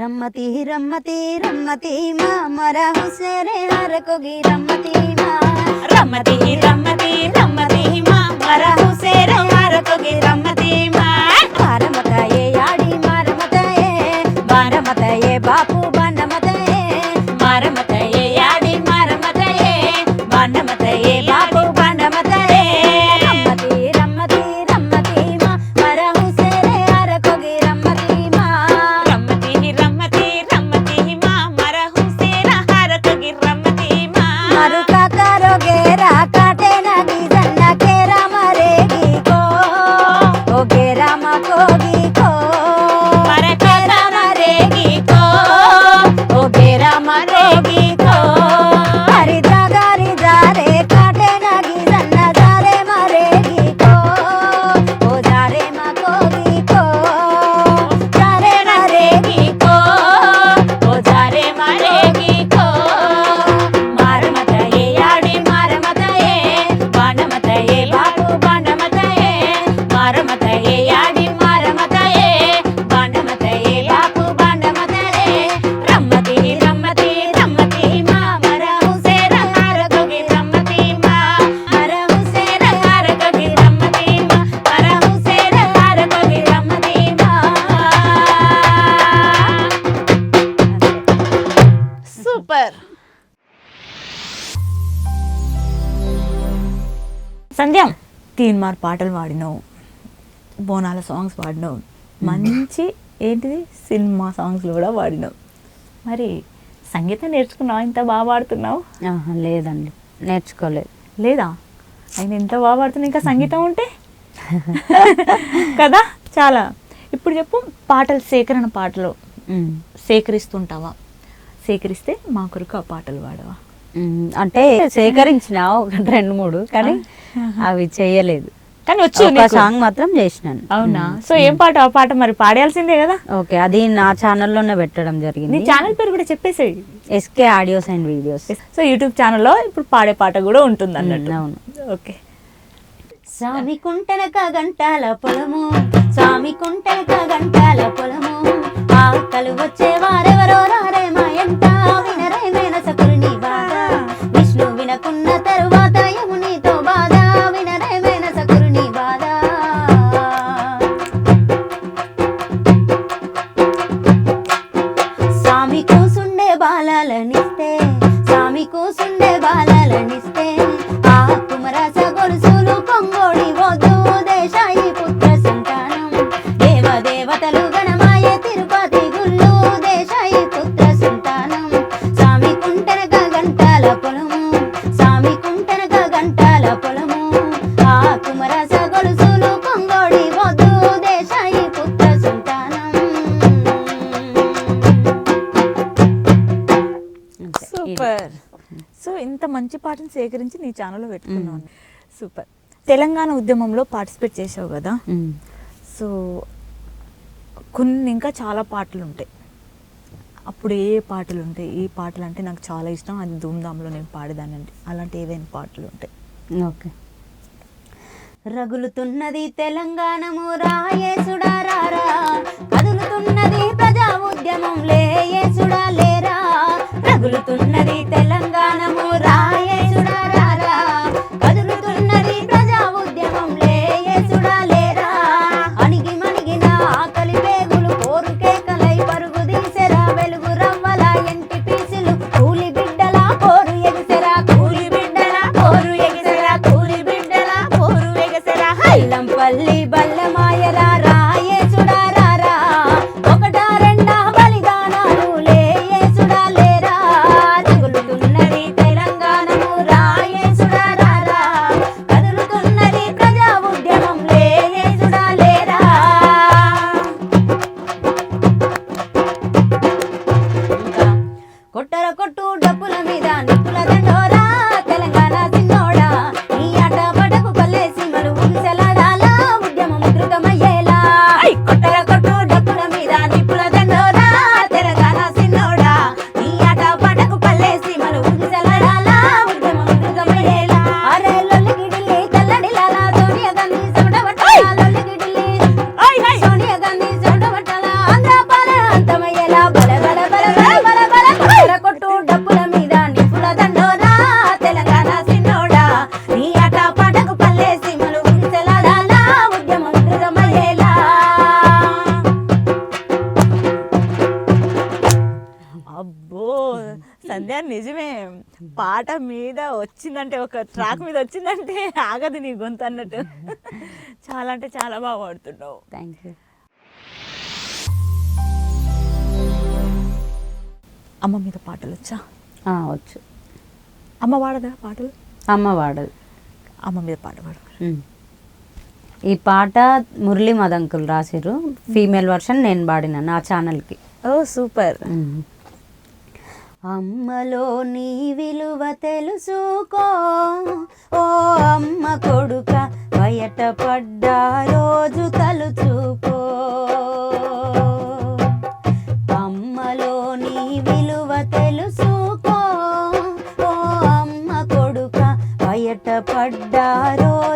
రమ్మతి రమ్మతి రమ్మతి మా మరా హుసేరే హరకొగి రమ్మతి మా రమ్మతి రమ్మతి రమ్మతి మా మరా హుసేరే హరకొగి రమ్మతి మా తీన్మార్ పాటలు పాడినావు. బోనాల సాంగ్స్ పాడినావు. మంచి ఏంటిది? సినిమా సాంగ్స్లు కూడా పాడినావు. మరి సంగీతం నేర్చుకున్నావు? ఇంత బాగా పాడుతున్నావు? లేదండి. నేర్చుకోలేదు. లేదా? ఆయన ఎంత బాగా పాడుతున్నావు ఇంకా సంగీతం ఉంటే? కదా? చాలా. ఇప్పుడు చెప్పు పాటలు సేకరణ పాటలు. సేకరిస్తుంటావా? సేకరిస్తే మా కొరకు ఆ పాటలు పాడవా? అంటే సేకరించిన ఒక రెండు మూడు కానీ అవి చేయలేదు. కానీ వచ్చు ఒక. సాంగ్ మాత్రం చేసినాను. అవునా? సో ఏం పాట ఆ పాట మరి పాడాల్సిందే కదా? ఓకే అది నా ఛానల్లోనే పెట్టడం నీ జరిగింది ఛానల్ పేరు కూడా చెప్పేసేయి. SK audios and videos. So YouTube ఛానల్లో ఇప్పుడు పాడే పాట కూడా ఉంటుంది అన్నట్టు. అవును. ఓకే. స్వామి కుంటనక గంటాల పొలము స్వామి కుంటనక గంటాల పొలము ఆకలు వచ్చే వారెవరో రారే మా ఎంట సేకరించి నీ ఛానల్లో పెట్టుకున్నాను సూపర్. తెలంగాణ ఉద్యమంలో పార్టిసిపేట్ చేసావు కదా. సో కొన్ని ఇంకా చాలా పాటలు ఉంటాయి. అప్పుడు ఏ పాటలు ఉంటాయి? ఈ పాటలు అంటే నాకు చాలా ఇష్టం. అది ధూమ్ధామ్లో నేను పాడేదాన్ని అంటే అలాంటి ఏవైనా పాటలు ఉంటాయి. ఓకే. రగులుతున్నది తెలంగాణము రాయేసుడా రారా కదులుతున్నది ప్రజా ఉద్యమం లేయేసుడా లేరా రగులుతున్నది తెలంగాణము రాయేసుడా నిజమే. పాట మీద వచ్చిందంటే ఒక ట్రాక్ మీద వచ్చిందంటే ఆగదు నీ గొంతు అన్నట్టు. చాలా అంటే చాలా బాగా పాడుతున్నావు. థ్యాంక్ యూ అమ్మ మీద పాటలు వచ్చా? వచ్చు. అమ్మ పాడదా పాటలు? అమ్మ వాడదు అమ్మ మీద పాట పాడు. ఈ పాట మురళీ మదంకులు రాసిర్రు. ఫీమేల్ వర్షన్ నేను పాడిన నా ఛానల్కి ఓ సూపర్. అమ్మలో నీ విలువ తెలుసుకో. ఓ అమ్మ కొడుక బయట పడ్డా రోజు తలుచుకో. అమ్మలో నీ విలువ తెలుసుకో. ఓ అమ్మ కొడుక బయట పడ్డా రోజు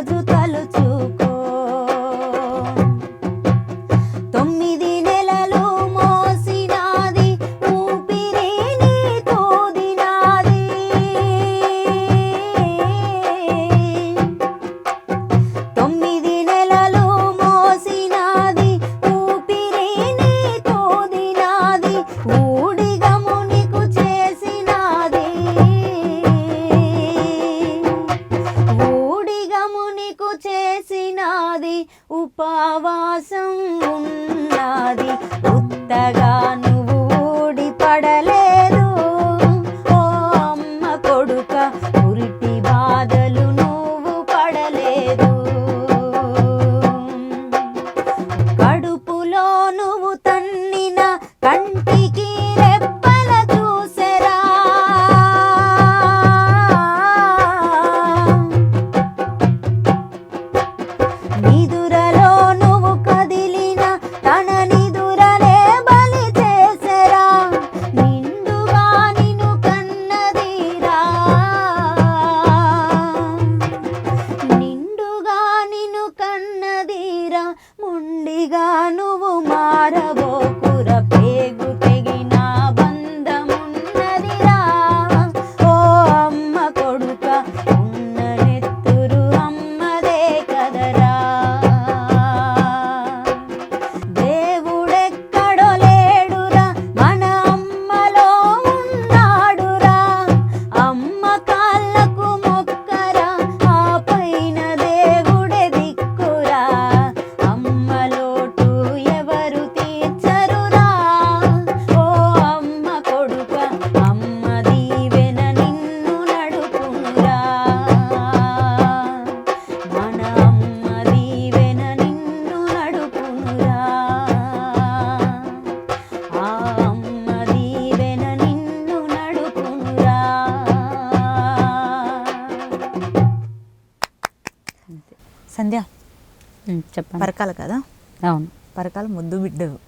చెప్పండి. పరకాల కదా? అవును. పరకాల ముద్దు బిడ్డవు.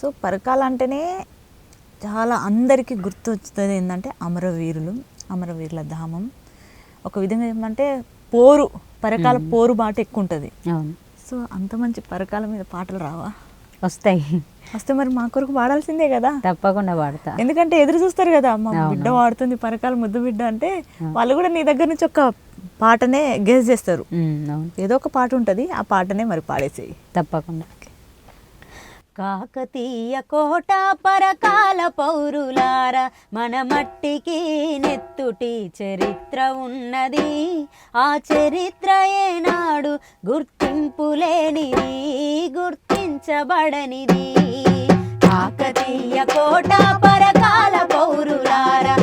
సో పరకాల అంటేనే చాలా అందరికీ గుర్తు వచ్చేది ఏంటంటే అమరవీరులు అమరవీరుల ధామం. ఒక విధంగా ఏమంటే పోరు పరకాల పోరు బాట ఎక్కువ ఉంటుంది అవును. సో అంత మంచి పరకాల మీద పాటలు రావా? వస్తాయి. వస్తే మరి మా కొరకు పాడాల్సిందే కదా? తప్పకుండా పాడతా ఎందుకంటే ఎదురు చూస్తారు కదా మా. బిడ్డ వాడుతుంది పరకాల ముద్దు బిడ్డ అంటే వాళ్ళు కూడా నీ దగ్గర నుంచి ఒక పాటనే గెస్ చేస్తారు. ఏదో ఒక పాట ఉంటుంది ఆ పాటనే మరి పాడేసేయి. తప్పకుండా. కాకతీయ కోట పరకాల పౌరులార మన మట్టికి నెత్తుటి చరిత్ర ఉన్నది. ఆ చరిత్ర ఏనాడు గుర్తింపు లేనిది. పెంచబడనిది కాకతీయ కోట పరకాల పౌరులారా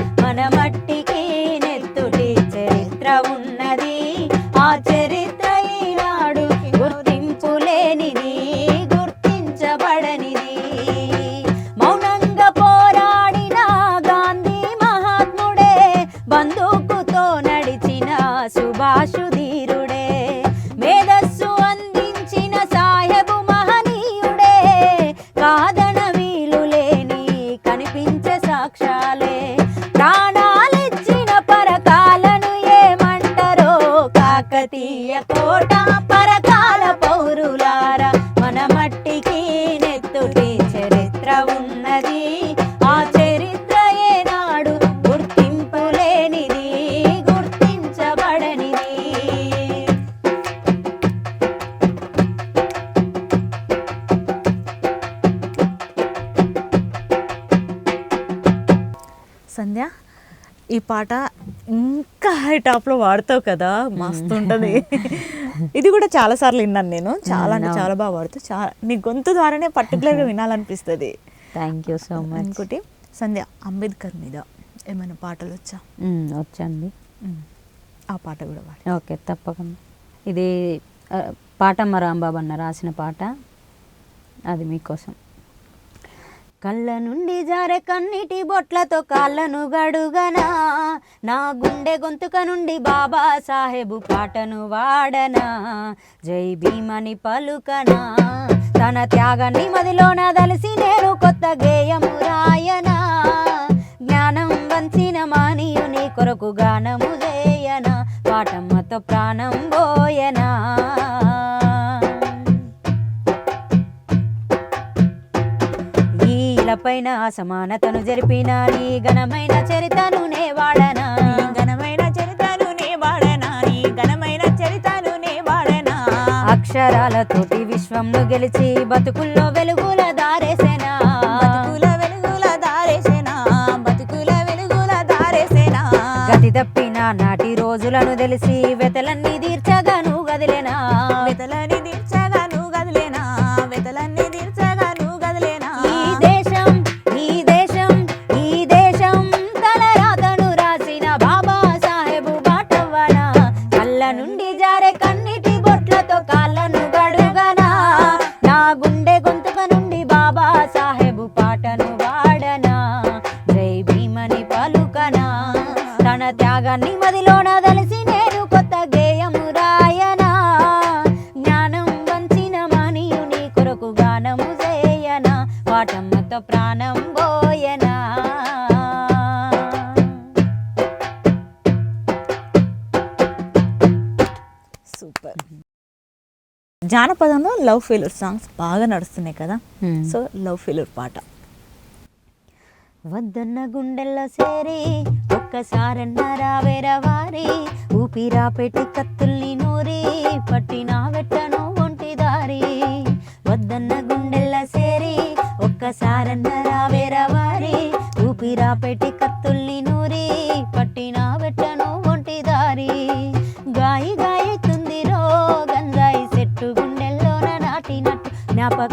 పాట ఇంకా హై టాప్లో వాడతావు కదా మస్తు ఉంటుంది ఇది కూడా చాలా సార్లు విన్నాను నేను. చాలా అంటే అవును. చాలా బాగా పాడుతావు చాలా నీ గొంతు ద్వారానే పర్టికులర్గా వినాలనిపిస్తుంది. థ్యాంక్ యూ సో మచ్ ఇంకోటి సంధ్య అంబేద్కర్ మీద ఏమైనా పాటలు వచ్చా? వచ్చండి. ఉమ్. ఆ పాట కూడా పాడు ఓకే తప్పకుండా. ఇది పాటమ్మ రాంబాబు అన్న రాసిన పాట. అది మీకోసం. కళ్ళ నుండి జారే కన్నిటి బొట్లతో కాళ్ళను గడుగనా. నా గుండె గొంతుక నుండి బాబా సాహెబు పాటను వాడనా. జై భీమని పలుకనా. తన త్యాగాన్ని మదిలోన దలిసి నేను కొత్త గేయము రాయనా. జ్ఞానం వంచిన మానియుని కొరకు గానము చేయనా. పాటమ్మతో ప్రాణం పోయనా. ఈలపైన అసమానతను జరిపిన నీ ఘనమైన చరితను నే వాడనా? ఘనమైన చరితను నే వాడనా? నీ ఘనమైన చరితను నే వాడనా? అక్షరాలతోటి విశ్వంను గెలిచి బతుకుల్లో వెలుగుల దారేసేనా? బతుకుల వెలుగుల దారేసేనా? బతుకుల వెలుగుల దారేసేనా? గతి తప్పిన నాటి రోజులను తెలిసి వెతలన్నీ జానపదంలో లవ్ ఫెయిల్యూర్ సాంగ్స్ బాగా నడుస్తున్నాయి కదా. సో లవ్ ఫెయిల్యూర్ పాట. వద్దన్న గుండెల్లో సేరి ఒక్కసారన్న రావేరా వారి ఊపిరా పెట్టి కత్తుల్ని నూరి పట్టిన వెట్టను ఒంటి దారి. వద్దన్న గుండెల్లో సేరి ఒక్కసారన్న రావేరా వారి ఊపిరా పెట్టి కత్తుల్ని నూరి పట్టిన నాటినట్టు